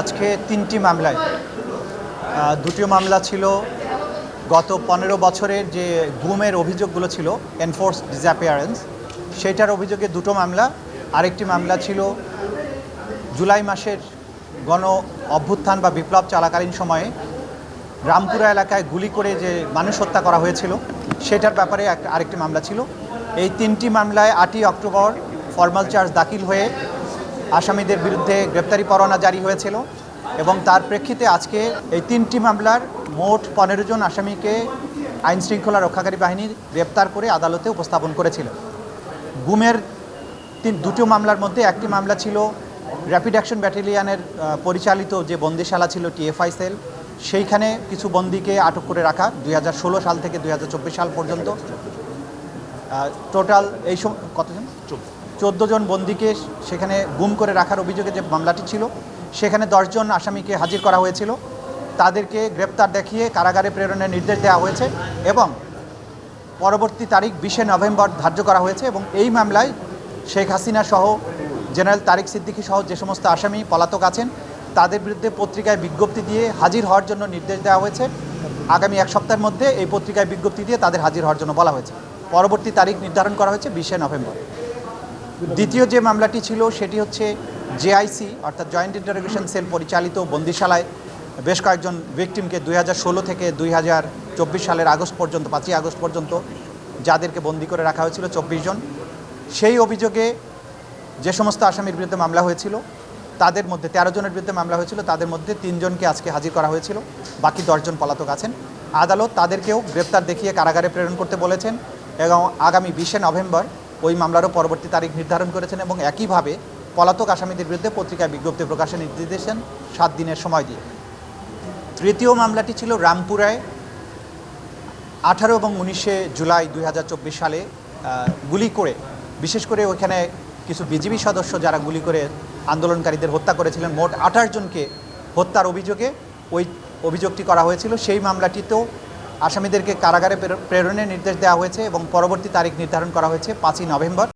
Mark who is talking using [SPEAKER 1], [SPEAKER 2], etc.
[SPEAKER 1] আজকে তিনটি মামলায় দুটি মামলা ছিল গত পনেরো বছরের যে গুমের অভিযোগগুলো ছিল এনফোর্স ডিসঅ্যাপিয়ারেন্স সেটার অভিযোগে দুটো মামলা, আরেকটি মামলা ছিল জুলাই মাসের গণ অভ্যুত্থান বা বিপ্লব চলাকালীন সময়ে রামপুরা এলাকায় গুলি করে যে মানুষ হত্যা করা হয়েছিল, সেটার ব্যাপারে আরেকটি মামলা ছিল। এই তিনটি মামলায় আটই অক্টোবর ফর্মাল চার্জ দাখিল হয়ে আসামিদের বিরুদ্ধে গ্রেপ্তারি পরোয়ানা জারি হয়েছিল এবং তার প্রেক্ষিতে আজকে এই তিনটি মামলার মোট পনেরো জন আসামিকে আইন শৃঙ্খলা রক্ষাকারী বাহিনী গ্রেপ্তার করে আদালতে উপস্থাপন করেছিল। গুমের তিন দুটো মামলার মধ্যে একটি মামলা ছিল র্যাপিড অ্যাকশন ব্যাটালিয়ানের পরিচালিত যে বন্দিশালা ছিল টিএফআই সেল, সেইখানে কিছু বন্দিকে আটক করে রাখা দুই হাজার ষোলো সাল থেকে দুই হাজার চব্বিশ সাল পর্যন্ত। টোটাল এই সম কতজন? চোদ্দ জন বন্দিকে সেখানে গুম করে রাখার অভিযোগে যে মামলাটি ছিল, সেখানে দশজন আসামিকে হাজির করা হয়েছিল। তাদেরকে গ্রেপ্তার দেখিয়ে কারাগারে প্রেরণের নির্দেশ দেওয়া হয়েছে এবং পরবর্তী তারিখ বিশে নভেম্বর ধার্য করা হয়েছে এবং এই মামলায় শেখ হাসিনা সহ জেনারেল তারিক সিদ্দিকী সহ যে সমস্ত আসামি পলাতক আছেন, তাদের বিরুদ্ধে পত্রিকায় বিজ্ঞপ্তি দিয়ে হাজির হওয়ার জন্য নির্দেশ দেওয়া হয়েছে। আগামী এক সপ্তাহের মধ্যে এই পত্রিকায় বিজ্ঞপ্তি দিয়ে তাদের হাজির হওয়ার জন্য বলা হয়েছে। পরবর্তী তারিখ নির্ধারণ করা হয়েছে বিশে নভেম্বর। দ্বিতীয় যে মামলাটি ছিল সেটি হচ্ছে জেআইসি অর্থাৎ জয়েন্ট ইন্টারোগেশন সেল পরিচালিত বন্দিশালায় বেশ কয়েকজন ভিকটিমকে দুই থেকে দুই হাজার চব্বিশ সালের আগস্ট পর্যন্ত, পাঁচই আগস্ট পর্যন্ত যাদেরকে বন্দি করে রাখা হয়েছিল চব্বিশ জন। সেই অভিযোগে যে সমস্ত আসামির বিরুদ্ধে মামলা হয়েছিল, তাদের মধ্যে তেরো জনের বিরুদ্ধে মামলা হয়েছিল, তাদের মধ্যে তিনজনকে আজকে হাজির করা হয়েছিল, বাকি দশজন পলাতক আছেন। আদালত তাদেরকেও গ্রেপ্তার দেখিয়ে কারাগারে প্রেরণ করতে বলেছেন এবং আগামী বিশে নভেম্বর ওই মামলারও পরবর্তী তারিখ নির্ধারণ করেছেন এবং একইভাবে পলাতক আসামিদের বিরুদ্ধে পত্রিকায় বিজ্ঞপ্তি প্রকাশের নির্দেশ দিয়েছেন সাত দিনের সময় দিয়ে। তৃতীয় মামলাটি ছিল রামপুরায়, আঠারো এবং উনিশে জুলাই দুই হাজার চব্বিশ সালে গুলি করে, বিশেষ করে ওইখানে কিছু বিজিবি সদস্য যারা গুলি করে আন্দোলনকারীদের হত্যা করেছিলেন, মোট আঠাশ জনকে হত্যার অভিযোগে ওই অভিযোগটি করা হয়েছিল। সেই মামলাটিতেও আসামিদেরকে কারাগারে প্রের- প্রেরণের নির্দেশ দেওয়া হয়েছে এবং পরবর্তী তারিখ নির্ধারণ করা হয়েছে পাঁচই নভেম্বর।